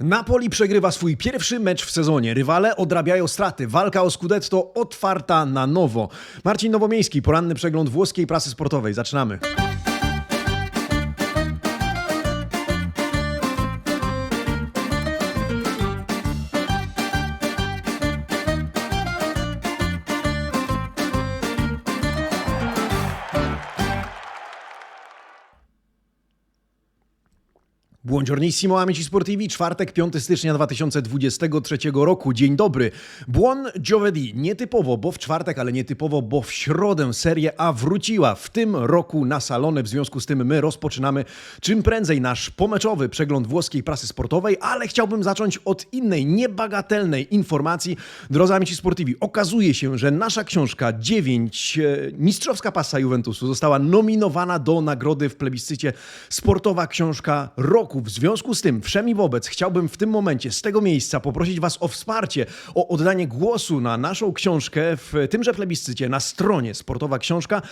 Napoli przegrywa swój pierwszy mecz w sezonie. Rywale odrabiają straty. Walka o Scudetto otwarta na nowo. Marcin Nowomiejski, poranny przegląd włoskiej prasy sportowej. Zaczynamy. Buongiornissimo amici sportivi, czwartek, 5 stycznia 2023 roku. Dzień dobry. Buon giovedì. Nietypowo, bo w czwartek, ale nietypowo, bo w środę Serie A wróciła w tym roku na salony. W związku z tym my rozpoczynamy czym prędzej nasz pomeczowy przegląd włoskiej prasy sportowej, ale chciałbym zacząć od innej, niebagatelnej informacji. Drodzy amici sportivi, okazuje się, że nasza książka 9, e, mistrzowska pasa Juventusu, została nominowana do nagrody w plebiscycie Sportowa Książka Roku. W związku z tym, wszemi wobec, chciałbym w tym momencie z tego miejsca poprosić Was o wsparcie, o oddanie głosu na naszą książkę w tymże plebiscycie na stronie Sportowa Książka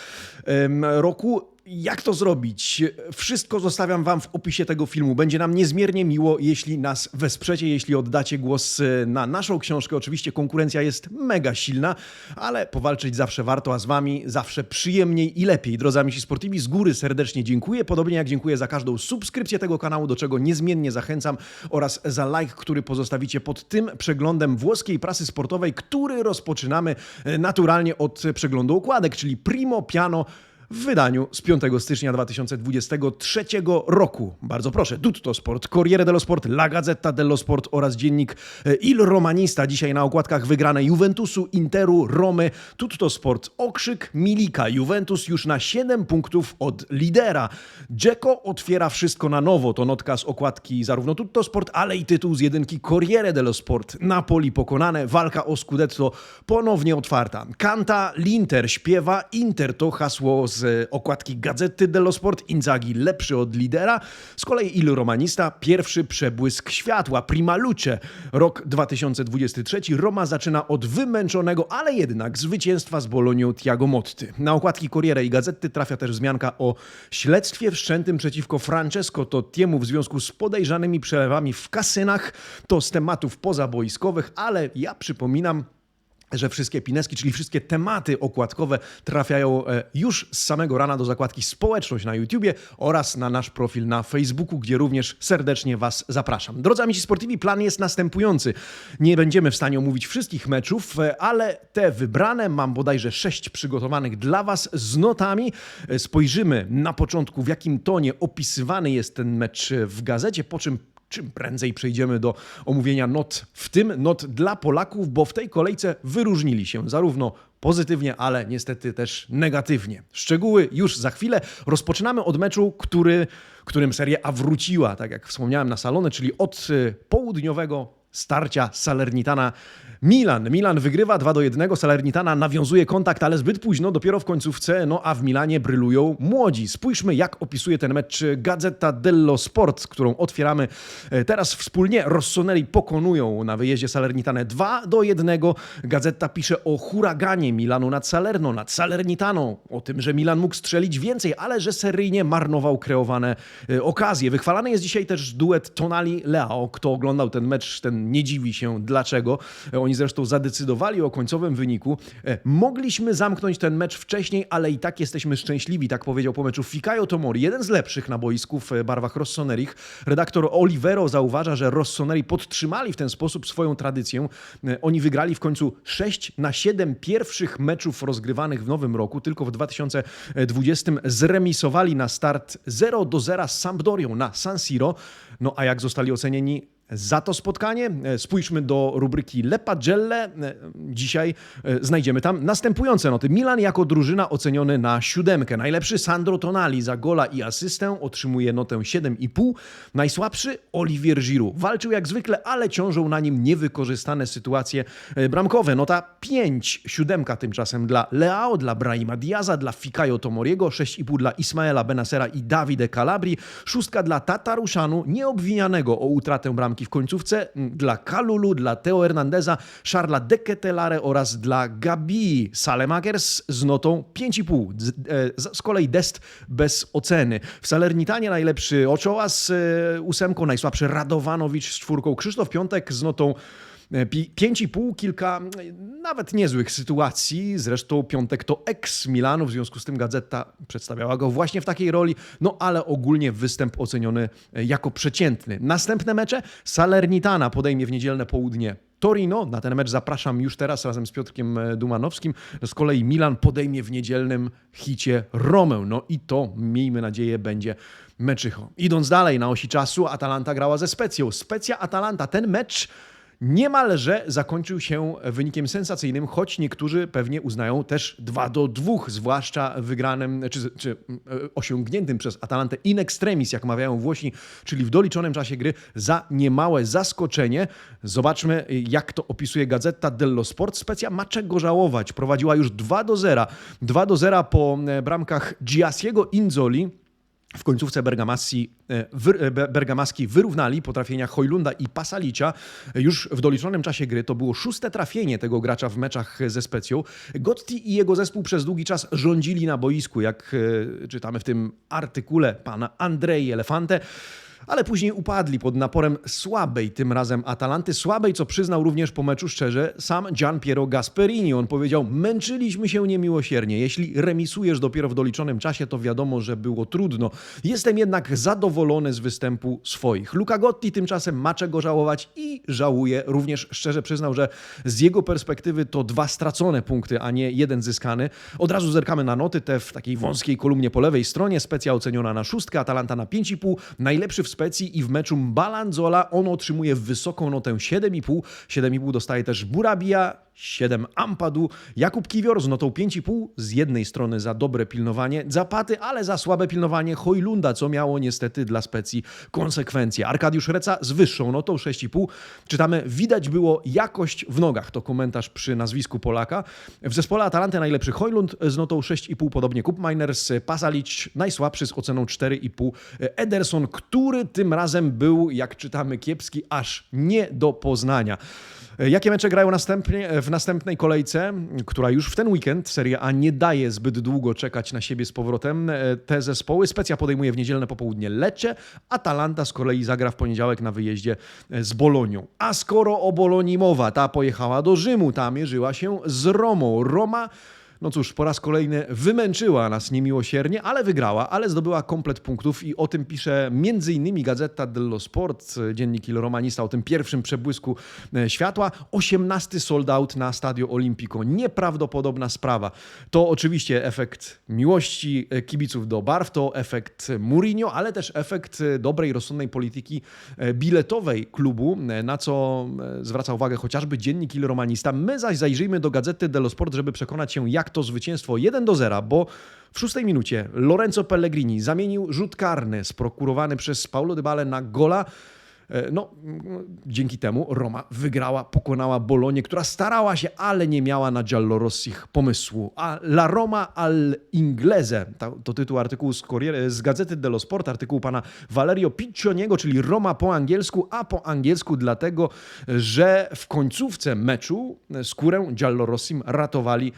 Roku. Jak to zrobić? Wszystko zostawiam Wam w opisie tego filmu. Będzie nam niezmiernie miło, jeśli nas wesprzecie, jeśli oddacie głos e, na naszą książkę. Oczywiście konkurencja jest mega silna, ale powalczyć zawsze warto, a z Wami zawsze przyjemniej i lepiej. Drodzy amici sportivi, z góry serdecznie dziękuję, podobnie jak dziękuję za każdą subskrypcję tego kanału, do czego niezmiennie zachęcam, oraz za like, który pozostawicie pod tym przeglądem włoskiej prasy sportowej, który rozpoczynamy e, naturalnie od przeglądu okładek, czyli Primo Piano w wydaniu z 5 stycznia 2023 roku. Bardzo proszę, Tutto Sport, Corriere dello Sport, La Gazzetta dello Sport oraz dziennik e, Il Romanista. Dzisiaj na okładkach wygrane Juventusu, Interu, Romy, Tutto Sport, okrzyk Milika. Juventus już na 7 punktów od lidera. Dzeko otwiera wszystko na nowo. To notka z okładki zarówno Tutto Sport, ale i tytuł z jedynki Corriere dello Sport. Napoli pokonane, walka o Scudetto ponownie otwarta. Kanta, Linter śpiewa, Inter to hasło z okładki Gazety dello Sport, Inzaghi lepszy od lidera. Z kolei Il Romanista, pierwszy przebłysk światła, Prima Luce. Rok 2023, Roma zaczyna od wymęczonego, ale jednak zwycięstwa z Bolonią Tiago Motti. Na okładki Corriere i Gazety trafia też wzmianka o śledztwie wszczętym przeciwko Francesco Tottiemu w związku z podejrzanymi przelewami w kasynach. To z tematów pozaboiskowych, ale ja przypominam, że wszystkie pineski, czyli wszystkie tematy okładkowe trafiają e, już z samego rana do zakładki Społeczność na YouTubie oraz na nasz profil na Facebooku, gdzie również serdecznie Was zapraszam. Drodzy amici sportivi, plan jest następujący. Nie będziemy w stanie omówić wszystkich meczów, e, ale te wybrane, mam bodajże sześć przygotowanych dla Was z notami. E, Spojrzymy na początku, w jakim tonie opisywany jest ten mecz w gazecie, po czym czym prędzej przejdziemy do omówienia not, w tym not dla Polaków, bo w tej kolejce wyróżnili się zarówno pozytywnie, ale niestety też negatywnie. Szczegóły już za chwilę. Rozpoczynamy od meczu, który, którym Serie A wróciła, tak jak wspomniałem, na salony, czyli od y, południowego starcia Salernitana Milan. Milan wygrywa 2 do 1. Salernitana nawiązuje kontakt, ale zbyt późno, dopiero w końcówce. No a w Milanie brylują młodzi. Spójrzmy, jak opisuje ten mecz Gazeta dello Sport, którą otwieramy e, teraz wspólnie. Rossoneri pokonują na wyjeździe Salernitanę 2 do 1. Gazeta pisze o huraganie Milanu nad Salerno, nad Salernitaną. O tym, że Milan mógł strzelić więcej, ale że seryjnie marnował kreowane e, okazje. Wychwalany jest dzisiaj też duet Tonali-Leao. Kto oglądał ten mecz, ten nie dziwi się dlaczego. Oni zresztą zadecydowali o końcowym wyniku. E, Mogliśmy zamknąć ten mecz wcześniej, ale i tak jesteśmy szczęśliwi, tak powiedział po meczu Fikayo Tomori, jeden z lepszych na boisku w barwach Rossonerich. Redaktor Olivero zauważa, że Rossoneri podtrzymali w ten sposób swoją tradycję. E, Oni wygrali w końcu 6 na 7 pierwszych meczów rozgrywanych w nowym roku. Tylko w 2020 zremisowali na start 0 do 0 z Sampdorią na San Siro. No a jak zostali ocenieni za to spotkanie. E, Spójrzmy do rubryki Le Pagelle. E, Dzisiaj e, znajdziemy tam następujące noty. Milan jako drużyna oceniony na siódemkę. Najlepszy Sandro Tonali za gola i asystę otrzymuje notę 7,5. Najsłabszy Olivier Giroud. Walczył jak zwykle, ale ciążą na nim niewykorzystane sytuacje bramkowe. Nota 5. Siódemka tymczasem dla Leao, dla Brahima Diaza, dla Fikayo Tomoriego, 6,5 dla Ismaela Benasera i Davide Calabri, szóstka dla Tataruszanu, nieobwinianego o utratę bramki bramki w końcówce dla Kalulu, dla Teo Hernandeza, Charla de Ketelare oraz dla Gabi Salemakers z notą 5,5. Z, e, z kolei Dest bez oceny. W Salernitanie najlepszy Ochoa z e, ósemką, najsłabszy Radowanowicz z czwórką, Krzysztof Piątek z notą Pięć i pół, kilka mm, nawet niezłych sytuacji. Zresztą Piątek to ex Milanu, w związku z tym gazeta przedstawiała go właśnie w takiej roli, no ale ogólnie występ oceniony e, jako przeciętny. Następne mecze Salernitana podejmie w niedzielne południe Torino. Na ten mecz zapraszam już teraz razem z Piotrkiem e, Dumanowskim. Z kolei Milan podejmie w niedzielnym hicie Romę. No i to, miejmy nadzieję, będzie meczycho. Idąc dalej na osi czasu, Atalanta grała ze Specją. Specja Atalanta. Ten mecz niemalże zakończył się wynikiem sensacyjnym, choć niektórzy pewnie uznają też 2 do 2, zwłaszcza wygranym, czy, czy e, osiągniętym przez Atalantę in extremis, jak mawiają Włosi, czyli w doliczonym czasie gry, za niemałe zaskoczenie. Zobaczmy, jak to opisuje Gazeta dello Sport. Specja ma czego żałować. Prowadziła już 2 do 0. 2 do 0 po e, bramkach Giasiego Inzoli. W końcówce Bergamassi, e, e, Be- Bergamaski wyrównali po trafieniach Hojlunda i Pasalicia. Już w doliczonym czasie gry to było szóste trafienie tego gracza w meczach ze Specją. Gotti i jego zespół przez długi czas rządzili na boisku, jak e, czytamy w tym artykule pana Andrei Elefante ale później upadli pod naporem słabej tym razem Atalanty. Słabej, co przyznał również po meczu szczerze sam Gian Piero Gasperini. On powiedział, męczyliśmy się niemiłosiernie. Jeśli remisujesz dopiero w doliczonym czasie, to wiadomo, że było trudno. Jestem jednak zadowolony z występu swoich. Luca Gotti tymczasem ma czego żałować i żałuje. Również szczerze przyznał, że z jego perspektywy to dwa stracone punkty, a nie jeden zyskany. Od razu zerkamy na noty, te w takiej wąskiej kolumnie po lewej stronie. Specja oceniona na szóstkę, Atalanta na 5,5. Najlepszy w Specji i w meczu Balanzola on otrzymuje wysoką notę 7,5. 7,5 dostaje też Burabia, 7 Ampadu, Jakub Kiwior z notą 5,5. Z jednej strony za dobre pilnowanie Zapaty, ale za słabe pilnowanie Hojlunda, co miało niestety dla Specji konsekwencje. Arkadiusz Reca z wyższą notą 6,5. Czytamy, widać było jakość w nogach. To komentarz przy nazwisku Polaka. W zespole Atalanty najlepszy Hojlund z notą 6,5, podobnie Kup Miners, Pasalic najsłabszy z oceną 4,5. Ederson, który tym razem był, jak czytamy, kiepski, aż nie do poznania. Jakie mecze grają następnie, w następnej kolejce, która już w ten weekend Serie A nie daje zbyt długo czekać na siebie z powrotem. Te zespoły Specja podejmuje w niedzielne popołudnie Lecce, Atalanta z kolei zagra w poniedziałek na wyjeździe z Bolonią. A skoro o Bolonii mowa, ta pojechała do Rzymu, ta mierzyła się z Romą. Roma no cóż, po raz kolejny wymęczyła nas niemiłosiernie, ale wygrała, ale zdobyła komplet punktów i o tym pisze m.in. Gazeta dello Sport, dziennik Il Romanista, o tym pierwszym przebłysku e, światła. 18 sold out na Stadio Olimpico. Nieprawdopodobna sprawa. To oczywiście efekt miłości e, kibiców do barw, to efekt Mourinho, ale też efekt e, dobrej, rozsądnej polityki biletowej klubu, na co zwraca uwagę chociażby dziennik Il Romanista. My zaś zajrzyjmy do Gazety dello Sport, żeby przekonać się, jak to zwycięstwo 1 do 0, bo w szóstej minucie Lorenzo Pellegrini zamienił rzut karny sprokurowany przez Paulo Dybale na gola. E, No, dzięki temu Roma wygrała, pokonała Bolonię, która starała się, ale nie miała na Giallorossich pomysłu. A La Roma al Inglese, to, to tytuł artykułu z, Corriere, z Gazety dello Sport, artykuł pana Valerio Piccioniego, czyli Roma po angielsku, a po angielsku dlatego, że w końcówce meczu skórę Giallorossim ratowali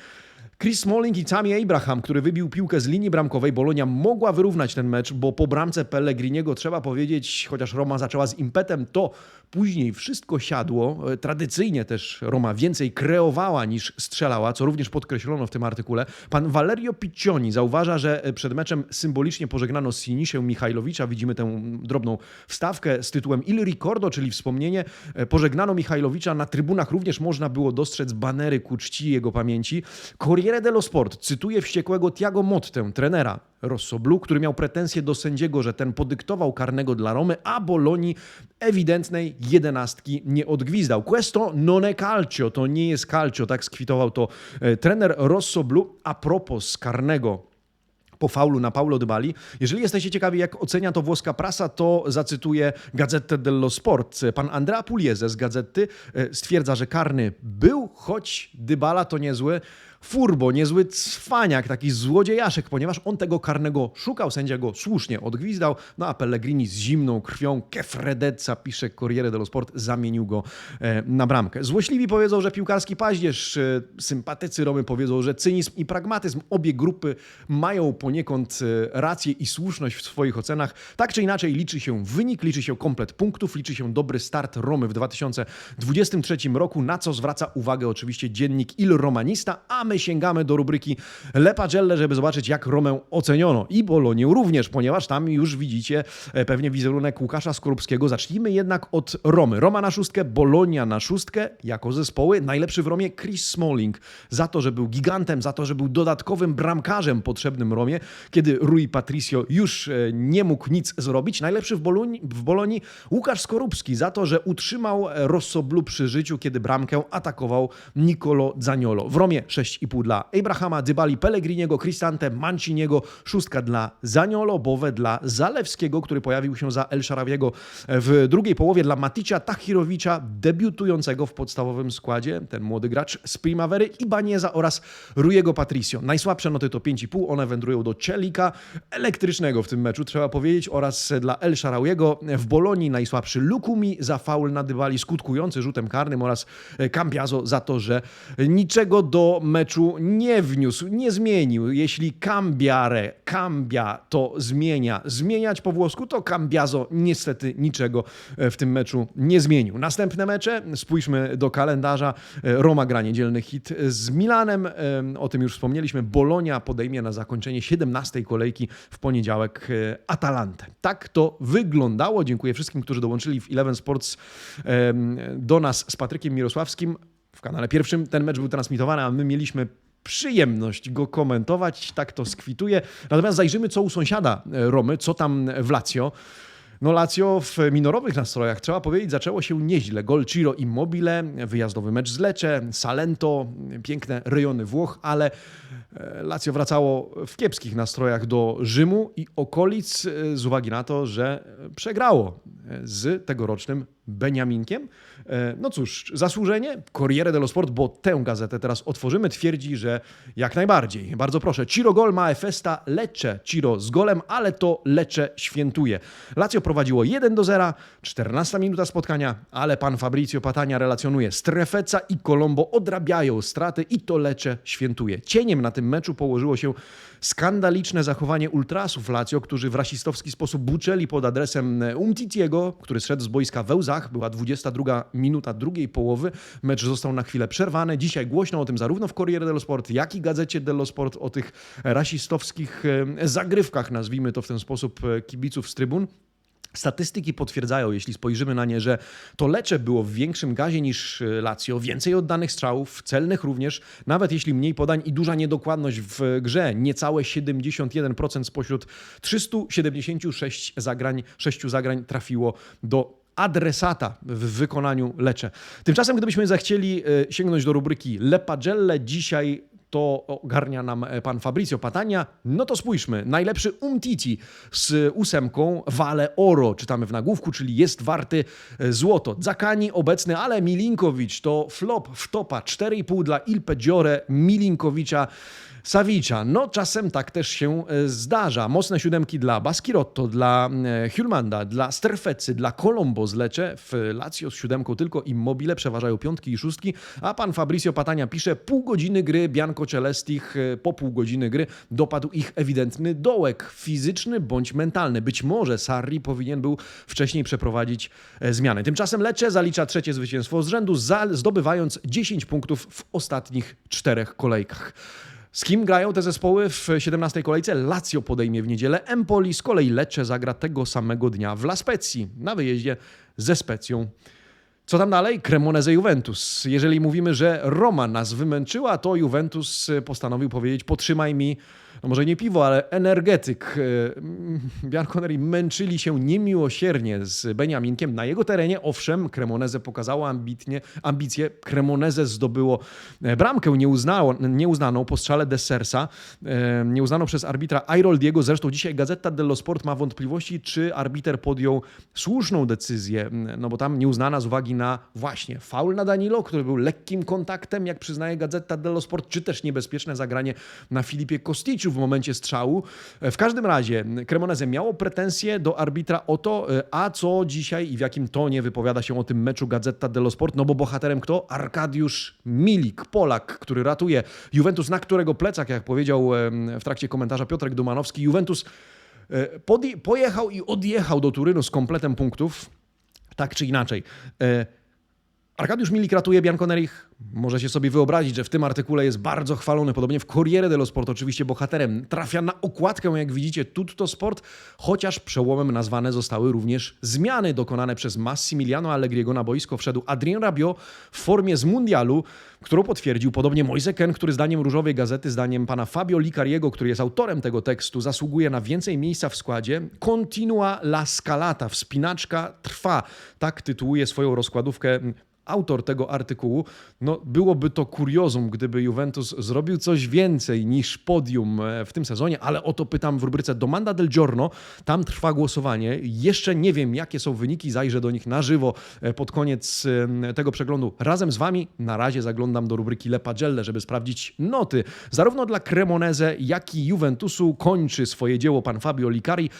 Chris Smalling i Tammy Abraham, który wybił piłkę z linii bramkowej, Bolonia mogła wyrównać ten mecz, bo po bramce Pellegriniego trzeba powiedzieć, chociaż Roma zaczęła z impetem, to później wszystko siadło. E, Tradycyjnie też Roma więcej kreowała niż strzelała, co również podkreślono w tym artykule. Pan Valerio Piccioni zauważa, że e, przed meczem symbolicznie pożegnano Siniszę Michajlowicza. Widzimy tę drobną wstawkę z tytułem Il Ricordo, czyli wspomnienie. E, Pożegnano Michajlowicza. Na trybunach również można było dostrzec banery ku czci jego pamięci. Corriere dello Sport cytuje wściekłego Tiago Mottę, trenera Rossoblu, który miał pretensje do sędziego, że ten podyktował karnego dla Romy, a Bolonii ewidentnej jedenastki nie odgwizdał. Questo non è calcio, to nie jest calcio, tak skwitował to e, trener Rossoblu. A propos karnego po faulu na Paulo Dybali. Jeżeli jesteście ciekawi, jak ocenia to włoska prasa, to zacytuję Gazetę dello Sport. Pan Andrea Pugliese z Gazety e, stwierdza, że karny był, choć Dybala to niezły, furbo, niezły cwaniak, taki złodziejaszek, ponieważ on tego karnego szukał, sędzia go słusznie odgwizdał, no a Pellegrini z zimną krwią, Kefredezza, pisze Corriere dello Sport, zamienił go e, na bramkę. Złośliwi powiedzą, że piłkarski paździerz, e, sympatycy Romy powiedzą, że cynizm i pragmatyzm, obie grupy mają poniekąd e, rację i słuszność w swoich ocenach. Tak czy inaczej liczy się wynik, liczy się komplet punktów, liczy się dobry start Romy w 2023 roku, na co zwraca uwagę oczywiście dziennik Il Romanista, a my sięgamy do rubryki Le Pagelle, żeby zobaczyć jak Romę oceniono i Bolonię również, ponieważ tam już widzicie e, pewnie wizerunek Łukasza Skorupskiego. Zacznijmy jednak od Romy. Roma na szóstkę, Bolonia na szóstkę jako zespoły. Najlepszy w Romie Chris Smalling za to, że był gigantem, za to, że był dodatkowym bramkarzem potrzebnym Romie, kiedy Rui Patricio już e, nie mógł nic zrobić. Najlepszy w Bolonii, w Bolonii Łukasz Skorupski za to, że utrzymał Rossoblu przy życiu, kiedy bramkę atakował Nicolo Zaniolo. W Romie 6,5 dla Abrahama, Dybali, Pellegriniego, Cristante, Manciniego, szóstka dla Zaniolo, Bowe dla Zalewskiego, który pojawił się za El Sharawiego w drugiej połowie, dla Maticia Tachirowicza, debiutującego w podstawowym składzie, ten młody gracz z Primavery, Ibanieza oraz Rujego Patricio. Najsłabsze noty to 5,5, one wędrują do Celika, elektrycznego w tym meczu, trzeba powiedzieć, oraz dla El Sharawiego. W Bolonii najsłabszy Lukumi za faul na Dybali, skutkujący rzutem karnym oraz Cambiazo za to, że niczego do meczu nie wniósł, nie zmienił. Jeśli Cambiare, Cambia to zmienia, zmieniać po włosku, to Cambiazo niestety niczego w tym meczu nie zmienił. Następne mecze, spójrzmy do kalendarza. Roma gra niedzielny hit z Milanem, o tym już wspomnieliśmy. Bolonia podejmie na zakończenie 17 kolejki w poniedziałek Atalantę. Tak to wyglądało. Dziękuję wszystkim, którzy dołączyli w Eleven Sports do nas z Patrykiem Mirosławskim. W kanale pierwszym ten mecz był transmitowany, a my mieliśmy przyjemność go komentować, tak to skwituje. Natomiast zajrzymy, co u sąsiada Romy, co tam w Lazio. No Lazio w minorowych nastrojach, trzeba powiedzieć, zaczęło się nieźle. Gol Ciro Immobile, wyjazdowy mecz z Lecce, Salento, piękne rejony Włoch, ale Lazio wracało w kiepskich nastrojach do Rzymu i okolic z uwagi na to, że przegrało z tegorocznym Beniaminkiem. No cóż, zasłużenie Corriere dello Sport, bo tę gazetę teraz otworzymy, twierdzi, że jak najbardziej. Bardzo proszę, Ciro gol ma Efesta, Lecce Ciro z golem, ale to Lecce świętuje. Lazio prowadziło 1 do 0, 14 minuta spotkania, ale pan Fabrizio Patania relacjonuje, Strefeca i Colombo odrabiają straty i to Lecce świętuje. Cieniem na tym meczu położyło się skandaliczne zachowanie ultrasów Lazio, którzy w rasistowski sposób buczeli pod adresem Umtitiego, który zszedł z boiska we łzach. Była 22 minuta drugiej połowy. Mecz został na chwilę przerwany. Dzisiaj głośno o tym zarówno w Corriere dello Sport, jak i gazecie dello Sport, o tych rasistowskich zagrywkach, nazwijmy to w ten sposób, kibiców z trybun. Statystyki potwierdzają, jeśli spojrzymy na nie, że to Lecce było w większym gazie niż Lazio, więcej oddanych strzałów, celnych również, nawet jeśli mniej podań i duża niedokładność w grze, niecałe 71% spośród 376 zagrań, 6 zagrań trafiło do adresata w wykonaniu Lecce. Tymczasem, gdybyśmy zechcieli sięgnąć do rubryki Le Pagelle, dzisiaj to ogarnia nam pan Fabrizio Patania. No to spójrzmy. Najlepszy Umtiti z ósemką Vale Oro, czytamy w nagłówku, czyli jest warty złoto. Zakani obecny, ale Milinkowicz to flop w topa. 4,5 dla Il Peggiore Milinkowicza. Savicza. No czasem tak też się zdarza. Mocne siódemki dla Baskirotto, dla Hulmanda, dla Sterfecy, dla Colombo z Lecce. W Lazio z siódemką tylko Immobile przeważają piątki i szóstki, a pan Fabrizio Patania pisze pół godziny gry Bianco Celestich, po pół godziny gry dopadł ich ewidentny dołek fizyczny bądź mentalny. Być może Sarri powinien był wcześniej przeprowadzić zmiany. Tymczasem Lecce zalicza trzecie zwycięstwo z rzędu, zdobywając 10 punktów w ostatnich czterech kolejkach. Z kim grają te zespoły w 17 kolejce? Lazio podejmie w niedzielę Empoli, z kolei Lecce zagra tego samego dnia w La Spezii na wyjeździe ze Specją. Co tam dalej? Cremonese Juventus. Jeżeli mówimy, że Roma nas wymęczyła, to Juventus postanowił powiedzieć: Potrzymaj mi no może nie piwo, ale energetyk. E, Bianconeri męczyli się niemiłosiernie z Beniaminkiem na jego terenie. Owszem, Cremoneze pokazało ambitnie, ambicje. Cremoneze zdobyło e, bramkę nieuznało, nieuznaną po strzale Dessersa, e, nieuznaną przez arbitra Airoldiego. Zresztą dzisiaj Gazeta dello Sport ma wątpliwości, czy arbiter podjął słuszną decyzję, no bo tam nieuznana z uwagi na właśnie faul na Danilo, który był lekkim kontaktem, jak przyznaje Gazeta dello Sport, czy też niebezpieczne zagranie na Filipie Kosticiu w momencie strzału. W każdym razie Cremoneze miało pretensje do arbitra o to, a co dzisiaj i w jakim tonie wypowiada się o tym meczu Gazeta dello Sport, no bo bohaterem kto? Arkadiusz Milik, Polak, który ratuje Juventus, na którego plecach, jak powiedział w trakcie komentarza Piotrek Dumanowski, Juventus e, pojechał i odjechał do Turynu z kompletem punktów, tak czy inaczej. Arkadiusz Milik ratuje Bianconerich. Możecie sobie wyobrazić, że w tym artykule jest bardzo chwalony, podobnie w Corriere dello Sport, oczywiście bohaterem. Trafia na okładkę, jak widzicie, Tutto Sport, chociaż przełomem nazwane zostały również zmiany dokonane przez Massimiliano Allegriego na boisko. Wszedł Adrien Rabiot w formie z Mundialu, którą potwierdził podobnie Moise Ken, który zdaniem Różowej Gazety, zdaniem pana Fabio Licariego, który jest autorem tego tekstu, zasługuje na więcej miejsca w składzie. Continua la scalata, wspinaczka trwa. Tak tytułuje swoją rozkładówkę autor tego artykułu, no byłoby to kuriozum, gdyby Juventus zrobił coś więcej niż podium e, w tym sezonie, ale o to pytam w rubryce Domanda del Giorno. Tam trwa głosowanie. Jeszcze nie wiem, jakie są wyniki, zajrzę do nich na żywo e, pod koniec e, tego przeglądu razem z wami. Na razie zaglądam do rubryki Le Pagelle, żeby sprawdzić noty. Zarówno dla Cremoneze, jak i Juventusu kończy swoje dzieło pan Fabio Licari,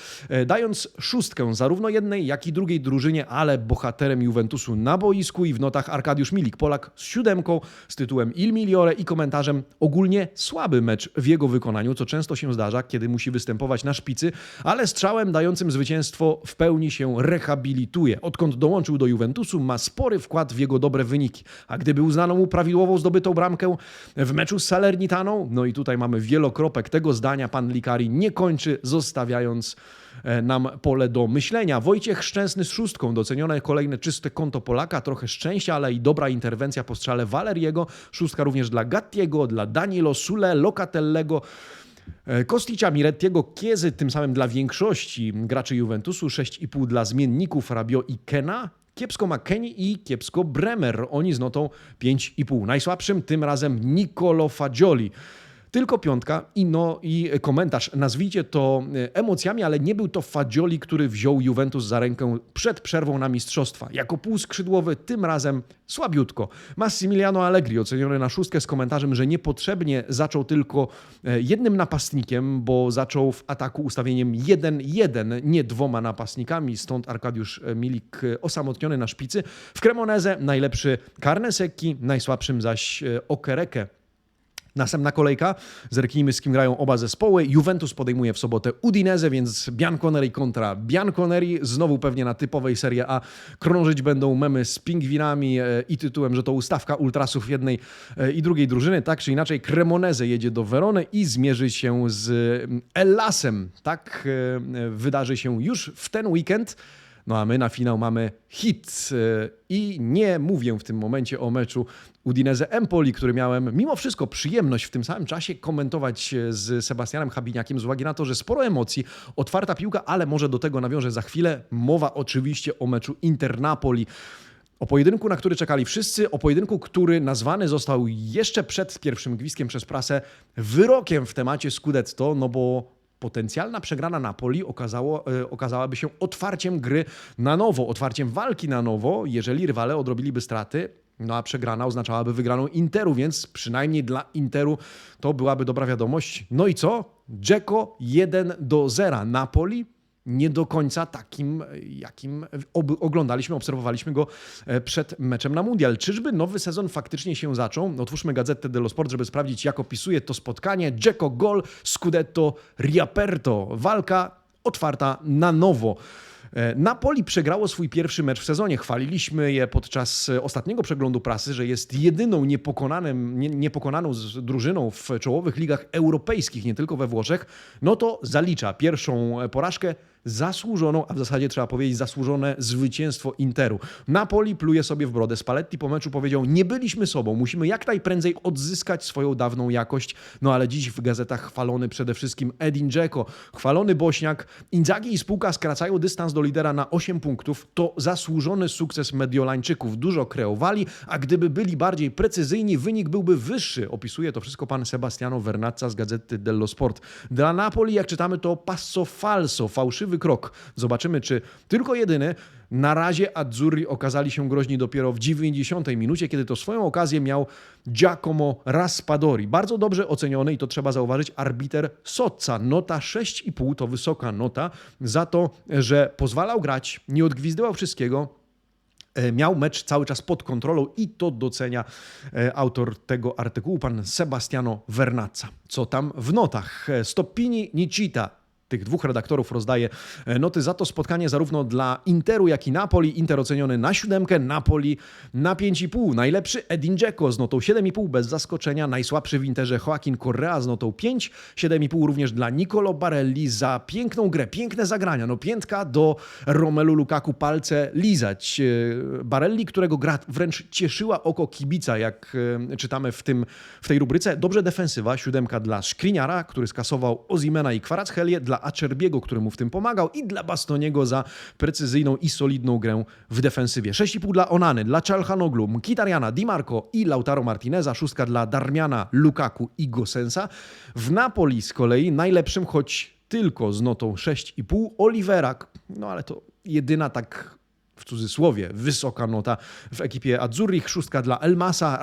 dając szóstkę zarówno jednej, jak i drugiej drużynie, ale bohaterem Juventusu na boisku i w notach Arkadiusz Milik, Polak z siódemką, z tytułem Il Migliore i komentarzem ogólnie słaby mecz w jego wykonaniu, co często się zdarza, kiedy musi występować na szpicy, ale strzałem dającym zwycięstwo w pełni się rehabilituje. Odkąd dołączył do Juventusu, ma spory wkład w jego dobre wyniki. A gdyby uznano mu prawidłową zdobytą bramkę w meczu z Salernitaną, no i tutaj mamy wielokropek tego zdania, pan Likari nie kończy, zostawiając nam pole do myślenia. Wojciech Szczęsny z szóstką, docenione kolejne czyste konto Polaka, trochę szczęścia, ale i dobra interwencja po strzale Valeriego. Szóstka również dla Gattiego, dla Danilo Sule, Locatellego. e, Kosticia, Mirettiego, Kiezy, tym samym dla większości graczy Juventusu, 6,5 dla zmienników Rabio i Kena, Kiepsko McKennie i kiepsko Bremer. Oni z notą 5,5. Najsłabszym tym razem Nicolo Fagioli. Tylko piątka i, no, i komentarz. Nazwijcie to e, emocjami, ale nie był to Fagioli, który wziął Juventus za rękę przed przerwą na mistrzostwa. Jako półskrzydłowy tym razem słabiutko. Massimiliano Allegri oceniony na szóstkę z komentarzem, że niepotrzebnie zaczął tylko e, jednym napastnikiem, bo zaczął w ataku ustawieniem 1-1, nie dwoma napastnikami, stąd Arkadiusz Milik e, osamotniony na szpicy. W Cremoneze najlepszy Carnesecchi, najsłabszym zaś Okereke. Następna kolejka. Zerknijmy, z kim grają oba zespoły. Juventus podejmuje w sobotę Udinese, więc Bianconeri kontra Bianconeri. Znowu pewnie na typowej Serie A krążyć będą memy z pingwinami e, i tytułem, że to ustawka ultrasów jednej e, i drugiej drużyny. Tak czy inaczej, Cremoneze jedzie do Verony i zmierzy się z mm, Ellasem. Tak e, wydarzy się już w ten weekend. No a my na finał mamy hit. E, I nie mówię w tym momencie o meczu Udinese Empoli, który miałem mimo wszystko przyjemność w tym samym czasie komentować e, z Sebastianem Habiniakiem z uwagi na to, że sporo emocji, otwarta piłka, ale może do tego nawiążę za chwilę. Mowa oczywiście o meczu Inter-Napoli. O pojedynku, na który czekali wszyscy, o pojedynku, który nazwany został jeszcze przed pierwszym gwizdkiem przez prasę wyrokiem w temacie Scudetto, no bo potencjalna przegrana Napoli okazało, e, okazałaby się otwarciem gry na nowo, otwarciem walki na nowo, jeżeli rywale odrobiliby straty. No a przegrana oznaczałaby wygraną Interu, więc przynajmniej dla Interu to byłaby dobra wiadomość. No i co? Dzeko 1 do 0. Napoli nie do końca takim, jakim oglądaliśmy, obserwowaliśmy go e, przed meczem na Mundial. Czyżby nowy sezon faktycznie się zaczął? Otwórzmy Gazetę dello Sport, żeby sprawdzić, jak opisuje to spotkanie. Dzeko gol, Scudetto, Riaperto. Walka otwarta na nowo. E, Napoli przegrało swój pierwszy mecz w sezonie. Chwaliliśmy je podczas ostatniego przeglądu prasy, że jest jedyną niepokonanym, nie, niepokonaną drużyną w czołowych ligach europejskich, nie tylko we Włoszech. No to zalicza pierwszą porażkę zasłużoną, a w zasadzie trzeba powiedzieć zasłużone zwycięstwo Interu. Napoli pluje sobie w brodę. Spalletti po meczu powiedział, nie byliśmy sobą, musimy jak najprędzej odzyskać swoją dawną jakość. No ale dziś w gazetach chwalony przede wszystkim Edin Dzeko, chwalony Bośniak. Inzaghi i spółka skracają dystans do lidera na 8 punktów. To zasłużony sukces Mediolańczyków. Dużo kreowali, a gdyby byli bardziej precyzyjni, wynik byłby wyższy. Opisuje to wszystko pan Sebastiano Vernazza z gazety dello Sport. Dla Napoli, jak czytamy, to passo falso, fałszywy krok. Zobaczymy, czy tylko jedyny. Na razie Azzurri okazali się groźni dopiero w 90 minucie, kiedy to swoją okazję miał Giacomo Raspadori. Bardzo dobrze oceniony i to trzeba zauważyć arbiter Socca. Nota 6,5 to wysoka nota za to, że pozwalał grać, nie odgwizdywał wszystkiego, E, miał mecz cały czas pod kontrolą i to docenia e, autor tego artykułu, pan Sebastiano Vernazza. Co tam w notach? E, Stoppini Nicita tych dwóch redaktorów rozdaje e, noty za to spotkanie zarówno dla Interu, jak i Napoli. Inter oceniony na siódemkę, Napoli na 5,5. Najlepszy Edin Dzeko z notą 7,5 bez zaskoczenia. Najsłabszy w Interze Joaquin Correa z notą 5. 7,5 również dla Nicolo Barelli za piękną grę, piękne zagrania. No piętka do Romelu Lukaku, palce lizać. E, Barelli, którego gra wręcz cieszyła oko kibica, jak e, czytamy w, tym, w tej rubryce. Dobrze defensywa, siódemka dla Szkliniara, który skasował Ozimena i Kwarachelię, dla Acerbiego, który mu w tym pomagał i dla Bastoniego za precyzyjną i solidną grę w defensywie. 6,5 dla Onany, dla Czalhanoglu, Mkitariana, Di Marco i Lautaro Martineza, szóstka dla Darmiana, Lukaku i Gosensa. W Napoli z kolei najlepszym, choć tylko z notą 6,5, Olivera, no ale to jedyna tak w cudzysłowie, wysoka nota w ekipie Azzurrich, szóstka dla Elmasa,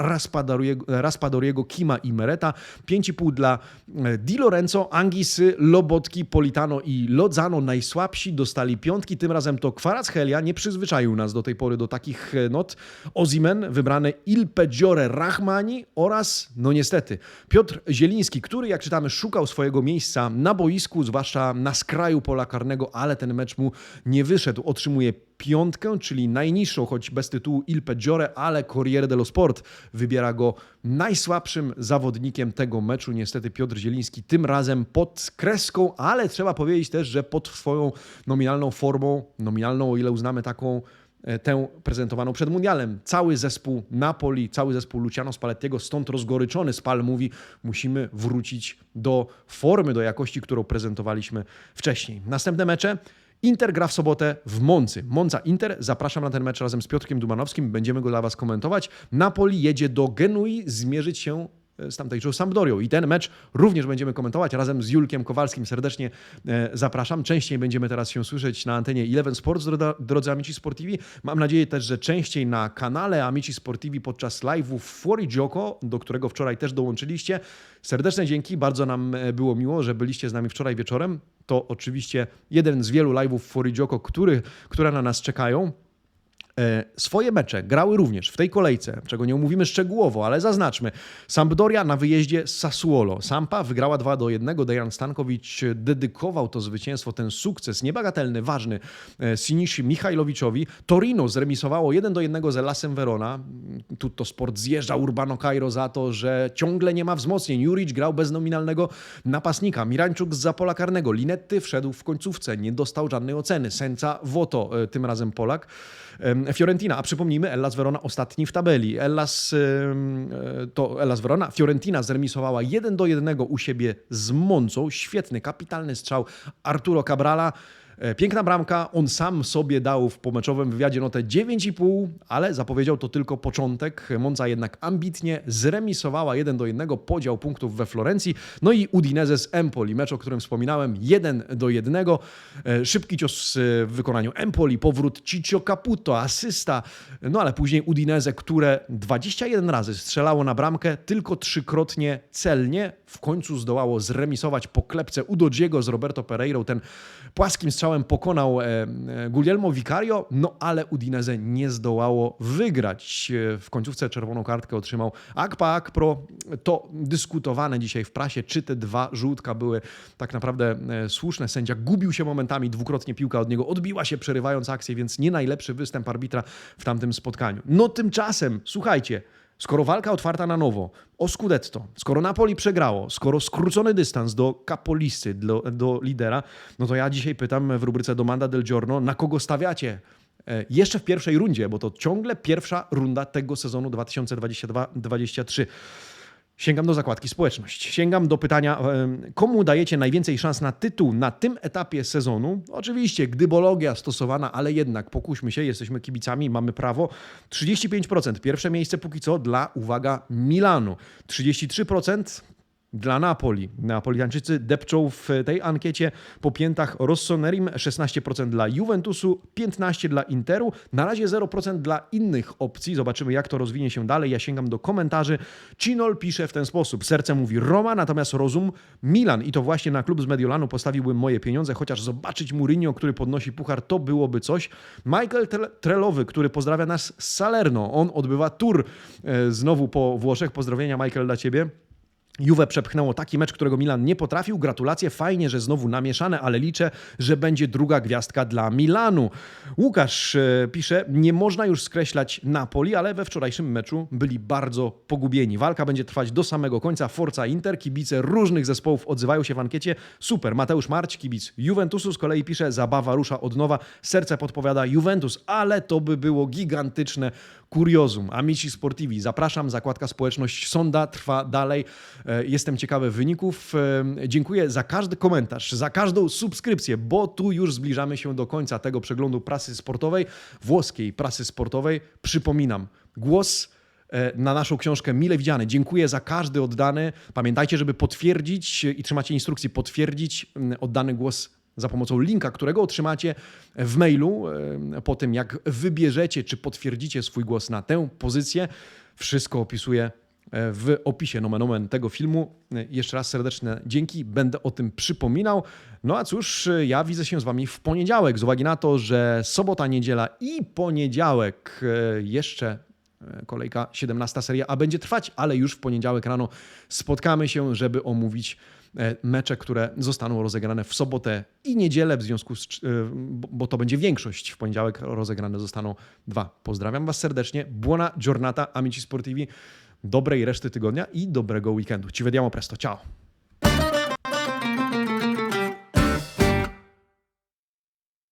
Raspadoriego, Kima i Mereta, 5,5 dla e, Di Lorenzo, Angisy, Lobotki, Politano i Lozano. Najsłabsi dostali piątki, tym razem to Kvaratskhelia, nie przyzwyczaił nas do tej pory do takich e, not. Ozimen, wybrane Il Peggiore Rahmani oraz, no niestety, Piotr Zieliński, który, jak czytamy, szukał swojego miejsca na boisku, zwłaszcza na skraju pola karnego, ale ten mecz mu nie wyszedł. Otrzymuje piątkę, czyli najniższą, choć bez tytułu Il Peggiore, ale Corriere dello Sport wybiera go najsłabszym zawodnikiem tego meczu. Niestety Piotr Zieliński tym razem pod kreską, ale trzeba powiedzieć też, że pod swoją nominalną formą, nominalną o ile uznamy taką e, tę prezentowaną przed mundialem. Cały zespół Napoli, cały zespół Luciano Spallettiego, stąd rozgoryczony Spal mówi, musimy wrócić do formy, do jakości, którą prezentowaliśmy wcześniej. Następne mecze Inter gra w sobotę w Moncy. Monza Inter. Zapraszam na ten mecz razem z Piotrkiem Dumanowskim. Będziemy go dla Was komentować. Napoli jedzie do Genui zmierzyć się z tamtejszą Sampdorią. I ten mecz również będziemy komentować razem z Julkiem Kowalskim. Serdecznie e, zapraszam. Częściej będziemy teraz się słyszeć na antenie Eleven Sports, drodzy Amici Sportivi. Mam nadzieję też, że częściej na kanale Amici Sportivi podczas live'u Fuori Gioco, do którego wczoraj też dołączyliście. Serdeczne dzięki, bardzo nam e, było miło, że byliście z nami wczoraj wieczorem. To oczywiście jeden z wielu live'ów Fuori Gioco, który, które na nas czekają. E, swoje mecze grały również w tej kolejce, czego nie omówimy szczegółowo, ale zaznaczmy. Sampdoria na wyjeździe z Sassuolo. Sampa wygrała 2 do 1. Dejan Stankowicz dedykował to zwycięstwo, ten sukces niebagatelny, ważny e, Sinishi Michajlowiczowi. Torino zremisowało 1 do 1 z Lasem Verona. Tutto Sport zjeżdża Urbano Cairo za to, że ciągle nie ma wzmocnień. Juric grał bez nominalnego napastnika. Mirańczuk z zapola karnego. Linetty wszedł w końcówce, nie dostał żadnej oceny. Senca Woto, e, tym razem Polak. Fiorentina, a przypomnijmy, Ellas Verona ostatni w tabeli. Ellas, e, to Ellas Verona, Fiorentina zremisowała 1 do 1 u siebie z Moncą. Świetny, kapitalny strzał Arturo Cabrala. E, piękna bramka, on sam sobie dał w pomeczowym wywiadzie notę 9,5, ale zapowiedział to tylko początek. Monza jednak ambitnie zremisowała 1 do 1 podział punktów we Florencji. No i Udinese z Empoli, mecz, o którym wspominałem, 1 do 1. E, szybki cios w wykonaniu Empoli, powrót Ciccio Caputo, asysta, no ale później Udinese, które 21 razy strzelało na bramkę, tylko trzykrotnie celnie, w końcu zdołało zremisować po klepce Udodziego z Roberto Pereirą, ten płaskim strzałem pokonał e, e, Guglielmo Vicario, no ale Udinese nie zdołało wygrać. E, w końcówce czerwoną kartkę otrzymał Akpa Akpro. To dyskutowane dzisiaj w prasie, czy te dwa żółtka były tak naprawdę słuszne. Sędzia gubił się momentami, dwukrotnie piłka od niego odbiła się, przerywając akcję, więc nie najlepszy występ arbitra w tamtym spotkaniu. No tymczasem, słuchajcie, Skoro walka otwarta na nowo o Scudetto, skoro Napoli przegrało, skoro skrócony dystans do kapolisty, do, do lidera, no to ja dzisiaj pytam w rubryce Domanda del Giorno, na kogo stawiacie? E, Jeszcze w pierwszej rundzie, bo to ciągle pierwsza runda tego sezonu 2022-2023. Sięgam do zakładki społeczność. Sięgam do pytania, komu dajecie najwięcej szans na tytuł na tym etapie sezonu? Oczywiście, gdybologia stosowana, ale jednak pokuśmy się, jesteśmy kibicami, mamy prawo. 35%, pierwsze miejsce póki co dla, uwaga, Milanu. 33% dla Napoli. Napolitańczycy depczą w tej ankiecie po piętach Rossonerim, 16% dla Juventusu, 15% dla Interu, na razie 0% dla innych opcji. Zobaczymy, jak to rozwinie się dalej. Ja sięgam do komentarzy. Cinol pisze w ten sposób. Serce mówi Roma, natomiast rozum Milan. I to właśnie na klub z Mediolanu postawiłbym moje pieniądze, chociaż zobaczyć Mourinho, który podnosi puchar, to byłoby coś. Michael Tre- Trelowy, który pozdrawia nas z Salerno. On odbywa tour e, znowu po Włoszech. Pozdrowienia, Michael, dla Ciebie. Juve przepchnęło taki mecz, którego Milan nie potrafił. Gratulacje, fajnie, że znowu namieszane, ale liczę, że będzie druga gwiazdka dla Milanu. Łukasz e, pisze, nie można już skreślać Napoli, ale we wczorajszym meczu byli bardzo pogubieni. Walka będzie trwać do samego końca. Forza Inter, kibice różnych zespołów odzywają się w ankiecie. Super. Mateusz Marć, kibic Juventusu z kolei pisze, zabawa rusza od nowa. Serce podpowiada Juventus, ale to by było gigantyczne kuriozum. Amici Sportivi, zapraszam, zakładka społeczność Sonda trwa dalej. E, Jestem ciekawy wyników. E, Dziękuję za każdy komentarz, za każdą subskrypcję, bo tu już zbliżamy się do końca tego przeglądu prasy sportowej, włoskiej prasy sportowej. Przypominam, głos e, na naszą książkę Mile Widziane. Dziękuję za każdy oddany. Pamiętajcie, żeby potwierdzić i trzymacie instrukcji, potwierdzić oddany głos za pomocą linka, którego otrzymacie w mailu po tym, jak wybierzecie czy potwierdzicie swój głos na tę pozycję. Wszystko opisuję e, w opisie nomen omen tego filmu. E, Jeszcze raz serdeczne dzięki, będę o tym przypominał. No a cóż, e, ja widzę się z Wami w poniedziałek, z uwagi na to, że sobota, niedziela i poniedziałek jeszcze kolejka 17 seria, a będzie trwać, ale już w poniedziałek rano spotkamy się, żeby omówić e, mecze, które zostaną rozegrane w sobotę i niedzielę, w związku z, e, bo to będzie większość. W poniedziałek rozegrane zostaną dwa. Pozdrawiam Was serdecznie. Buona giornata, amici sportivi. Dobrej reszty tygodnia i dobrego weekendu. Ci vediamo presto. Ciao.